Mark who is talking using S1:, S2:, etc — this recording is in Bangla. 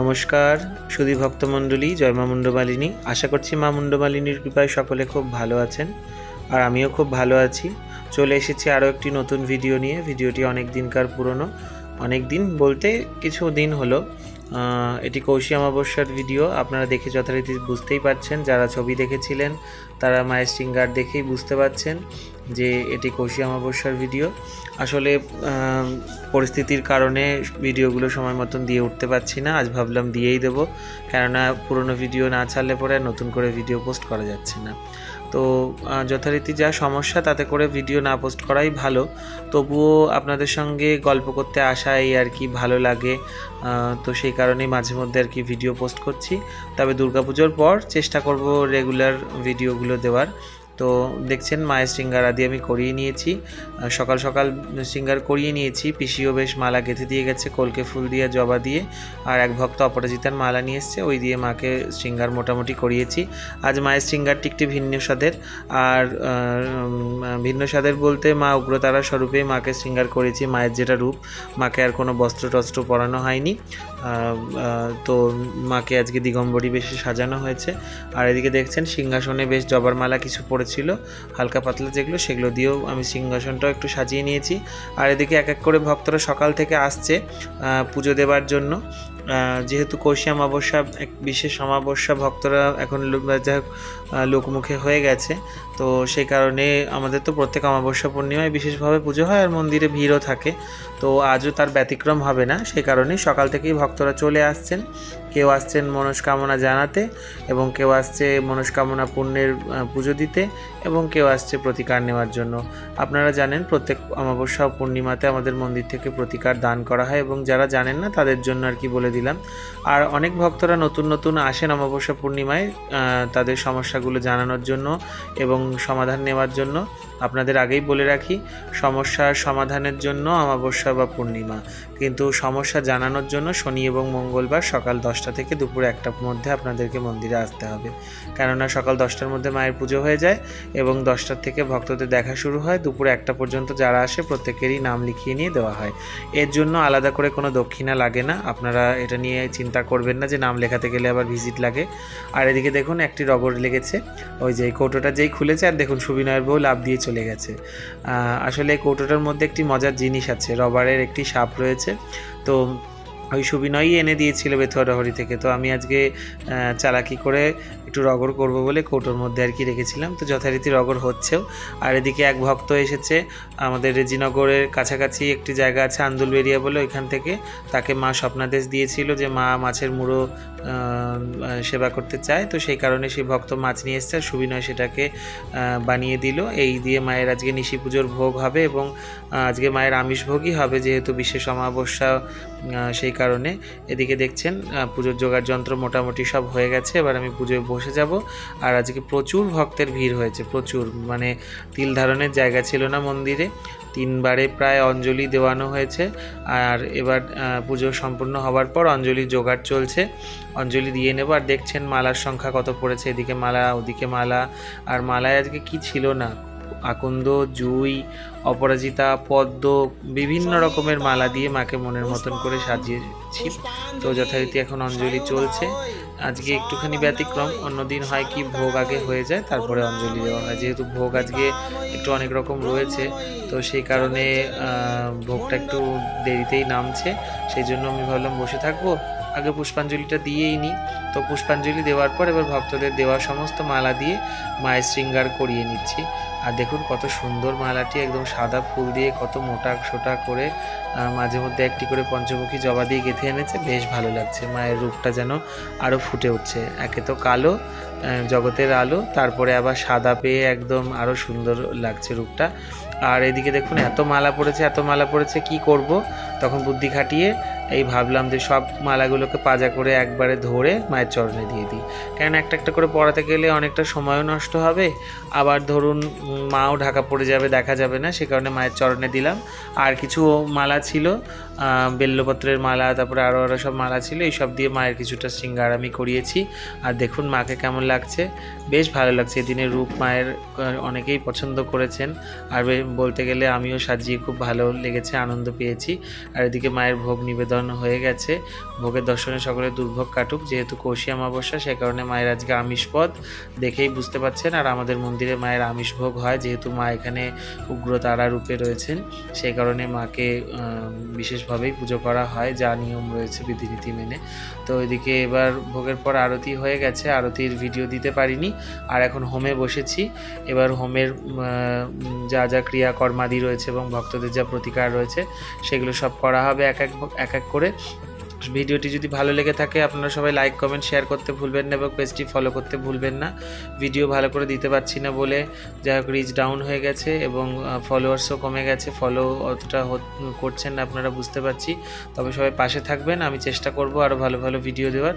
S1: নমস্কার সুধী ভক্তমণ্ডলী, জয় মা মুন্ডমালিনী আশা করছি মা মুন্ডমালিনীর কৃপায় সকলে খুব ভালো আছেন, আর আমিও খুব ভালো আছি। চলে এসেছি আরও একটি নতুন ভিডিও নিয়ে। ভিডিওটি অনেক দিনকার পুরনো। অনেক দিন বলতে কিছু দিন হলো। এটি কৌশি অমাবস্যার ভিডিও আপনারা দেখে যথারীতি বুঝতেই পারছেন। যারা ছবি দেখেছিলেন, তারা মায়ের সিঙ্গার দেখেই বুঝতে পারছেন যে এটি কৌশি অমাবস্যার ভিডিও আসলে পরিস্থিতির কারণে ভিডিওগুলো সময় মতন দিয়ে উঠতে পারছি না। আজ ভাবলাম দিয়েই দেবো। কেননা, পুরনো ভিডিও না ছাড়লে পরে নতুন করে ভিডিও পোস্ট করা যাচ্ছে না। তো যথারীতি যা সমস্যা তাতে করে ভিডিও না পোস্ট করাই ভালো। তবুও আপনাদের সঙ্গে গল্প করতে আসাই আর কি ভালো লাগে। তো সেই কারণেই মাঝে মধ্যে আর কি ভিডিও পোস্ট করছি। তবে দুর্গাপুজোর পর চেষ্টা করব রেগুলার ভিডিওগুলো দেওয়ার। তো দেখছেন, মায়ের শৃঙ্গার আদি আমি করিয়ে নিয়েছি। সকাল সকাল শৃঙ্গার করিয়ে নিয়েছি। পিসিও বেশ মালা গেঁথে দিয়ে গেছে, কলকে ফুল দিয়ে, জবা দিয়ে। আর এক ভক্ত অপরাজিতার মালা নিয়ে এসছে, ওই দিয়ে মাকে শৃঙ্গার মোটামুটি করিয়েছি। আজ মায়ের শৃঙ্গারটি একটি ভিন্ন স্বাদের। আর ভিন্ন স্বাদের বলতে মা উগ্রতারা স্বরূপে মাকে শৃঙ্গার করেছি, মায়ের যেটা রূপ। মাকে আর কোনো বস্ত্র টস্ত্র পরানো হয়নি। তো মাকে আজকে দিগম্বরী বেশি সাজানো হয়েছে। আর এদিকে দেখছেন, সিংহাসনে বেশ জবার মালা কিছু পড়েছিল হালকা পাতলা যেগুলো, সেগুলো দিয়েও আমি সিংহাসনটাও একটু সাজিয়ে নিয়েছি। আর এদিকে এক এক করে ভক্তরা সকাল থেকে আসছে পুজো দেবার জন্য। যেহেতু কৌশি অমাবস্যা এক বিশেষ অমাবস্যা ভক্তরা এখন লো- যা হোক, আহ, লোকমুখে হয়ে গেছে। তো সেই কারণে আমাদের তো প্রত্যেক অমাবস্যা পূর্ণিমায় বিশেষভাবে পুজো হয় আর মন্দিরে ভিড়ও থাকে। তো আজও তার ব্যতিক্রম হবে না। সেই কারণেই সকাল থেকেই ভক্তরা চলে আসছেন। কেউ আসছেন মনস্কামনা জানাতে এবং কেউ আসছে মনস্কামনা পূর্ণের পুজো দিতে এবং কেউ আসছে প্রতিকার নেওয়ার জন্য। আপনারা জানেন প্রত্যেক অমাবস্যা পূর্ণিমাতে আমাদের মন্দির থেকে প্রতিকার দান করা হয় এবং যারা জানেন না তাদের জন্য আর কি বলে দিলাম। আর অনেক ভক্তরা নতুন নতুন আসেন অমাবস্যা পূর্ণিমায় তাদের সমস্যাগুলো জানানোর জন্য এবং সমাধান নেওয়ার জন্য। আপনাদের আগেই বলে রাখি, সমস্যার সমাধানের জন্য অমাবস্যা বা পূর্ণিমা। কিন্তু সমস্যা জানানোর জন্য শনি এবং মঙ্গলবার সকাল দশটা থেকে দুপুর একটার মধ্যে আপনাদেরকে মন্দিরে আসতে হবে। কেননা সকাল দশটার মধ্যে মায়ের পুজো হয়ে যায় এবং দশটার থেকে ভক্তদের দেখা শুরু হয়। দুপুর একটা পর্যন্ত যারা আসে প্রত্যেকেরই নাম লিখিয়ে নিয়ে দেওয়া হয়। এর জন্য আলাদা করে কোনো দক্ষিণা লাগে না। আপনারা এটা নিয়ে চিন্তা করবেন না যে নাম লেখাতে গেলে আবার ভিজিট লাগে। আর এদিকে দেখুন একটি রগর লেগেছে। ওই যে এই কৌটোটা যেই খুলেছে, আর দেখুন সুবিনয়ের বউ লাভ দিয়ে চলে গেছে। আসলে কৌটোটার মধ্যে একটি মজার জিনিস আছে। রবারের একটি সাপ রয়েছে। তো ওই সুবিনয়ই এনে দিয়েছিল বেথুয়ারহরি থেকে। তো আমি আজকে চালাকি করে একটু রগর করব বলে কৌটোর মধ্যে আর কি রেখেছিলাম। তো যথারীতি রগর হচ্ছেও। আর এদিকে এক ভক্ত এসেছে। আমাদের রেজিনগরের কাছাকাছি একটি জায়গা আছে আন্দুলবেরিয়া বলে ওইখান থেকে। তাকে মা স্বপ্নাদেশ দিয়েছিল যে মা মাছের মুড়ো সেবা করতে চায়। তো সেই কারণে সেই ভক্ত মাছ নিয়ে এসছে। আর সুবিনয় সেটাকে বানিয়ে দিল। এই দিয়ে মায়ের আজকে নিশি পুজোর ভোগ হবে এবং আজকে মায়ের আমিষ ভোগই হবে যেহেতু বিশেষ অমাবস্যা সেই কারণে। এদিকে দেখছেন পুজোর জোগাড় যন্ত্র মোটামুটি সব হয়ে গেছে। এবার আমি পুজোয় বসে যাব। আর আজকে প্রচুর ভক্তের ভিড় হয়েছে, প্রচুর। মানে তিল ধারণের জায়গা ছিল না মন্দিরে। তিনবারে প্রায় অঞ্জলি দেওয়ানো হয়েছে। আর এবার পুজো সম্পূর্ণ হওয়ার পর অঞ্জলির জোগাড় চলছে। অঞ্জলি দিয়ে নেব, আর দেখছেন মালার সংখ্যা কত পড়েছে। এদিকে মালা, ওদিকে মালা। আর মালায় আজকে কি ছিল না? আকন্দ, জুই, অপরাজিতা, পদ্ম, বিভিন্ন রকমের মালা দিয়ে মাকে মনের মতন করে সাজিয়েছি। তো যথারীতি এখন অঞ্জলি চলছে। আজকে একটুখানি ব্যতিক্রম। অন্যদিন হয় কি ভোগ আগে হয়ে যায়, তারপরে অঞ্জলি দেওয়া হয়। যেহেতু ভোগ আজকে একটু অনেক রকম রয়েছে, তো সেই কারণে ভোগটা একটু দেরিতেই নামছে। সেই জন্য আমি ভাবলাম বসে থাকব। আগে পুষ্পাঞ্জলিটা দিয়েই নিই। তো পুষ্পাঞ্জলি দেওয়ার পর এবার ভক্তদের দেওয়া সমস্ত মালা দিয়ে মায়ের শৃঙ্গার করিয়ে নিচ্ছি। আর দেখুন কত সুন্দর মালাটি, একদম সাদা ফুল দিয়ে কত মোটা সোটা করে মাঝে মধ্যে একটি করে পঞ্চমুখী জবা দিয়ে গেঁথে এনেছে, বেশ ভালো লাগছে। মায়ের রূপটা যেন আরও ফুটে উঠছে। একে তো কালো জগতের আলো, তারপরে আবার সাদা পেয়ে একদম আরও সুন্দর লাগছে রূপটা। আর এদিকে দেখুন, এত মালা পড়েছে, এত মালা পড়েছে, কি করব? তখন বুদ্ধি খাটিয়ে এই ভাবলাম যে সব মালাগুলোকে পাজা করে একবারে ধরে মায়ের চরণে দিয়ে দিই। কেন একটা একটা করে পড়াতে গেলে অনেকটা সময়ও নষ্ট হবে, আবার ধরুন মাও ঢাকা পড়ে যাবে, দেখা যাবে না, সে কারণে মায়ের চরণে দিলাম। আর কিছু মালা ছিল বেল্লপত্রের মালা, তারপরে আরও আরও সব মালা ছিল এই সব দিয়ে মায়ের কিছুটা শৃঙ্গার আমি করিয়েছি। আর দেখুন মাকে কেমন লাগছে, বেশ ভালো লাগছে। এদিনের রূপ মায়ের অনেকেই পছন্দ করেছেন। আর বলতে গেলে আমিও সাজিয়ে খুব ভালো লেগেছে, আনন্দ পেয়েছি। আর এদিকে মায়ের ভোগ নিবেদন হয়ে গেছে। ভোগের দর্শনে সকলে দুর্ভোগ কাটুক, যেহেতু কৌশি অমাবস্যা, সে কারণে মায়ের আজকে আমিষ পদ দেখেই বুঝতে পারছেন। আর আমাদের মন্দিরে মায়ের আমিষ ভোগ হয়, যেহেতু মা এখানে উগ্র তারা রূপে রয়েছেন সেই কারণে মাকে বিশেষভাবেই পুজো করা হয়, যা নিয়ম রয়েছে বিধিনীতি মেনে। তো এদিকে এবার ভোগের পর আরতি হয়ে গেছে, আরতির ভিডিও দিতে পারিনি, আর এখন হোমে বসেছি। এবার হোমের যা যা ক্রিয়াকর্মাদি রয়েছে এবং ভক্তদের যা প্রতিকার রয়েছে, সেগুলো সব করা হবে এক এক এক এক করে। ভিডিওটি যদি ভালো লেগে থাকে, আপনারা সবাই লাইক কমেন্ট শেয়ার করতে ভুলবেন না এবং পেজটি ফলো করতে ভুলবেন না। ভিডিও ভালো করে দিতে পারছি না বলে যাই হোক রিচ ডাউন হয়ে গেছে এবং ফলোয়ার্সও কমে গেছে। ফলো অতটা করছেন না, আপনারা বুঝতে পারছি। তবে সবাই পাশে থাকবেন, আমি চেষ্টা করব আরও ভালো ভালো ভিডিও দেওয়ার।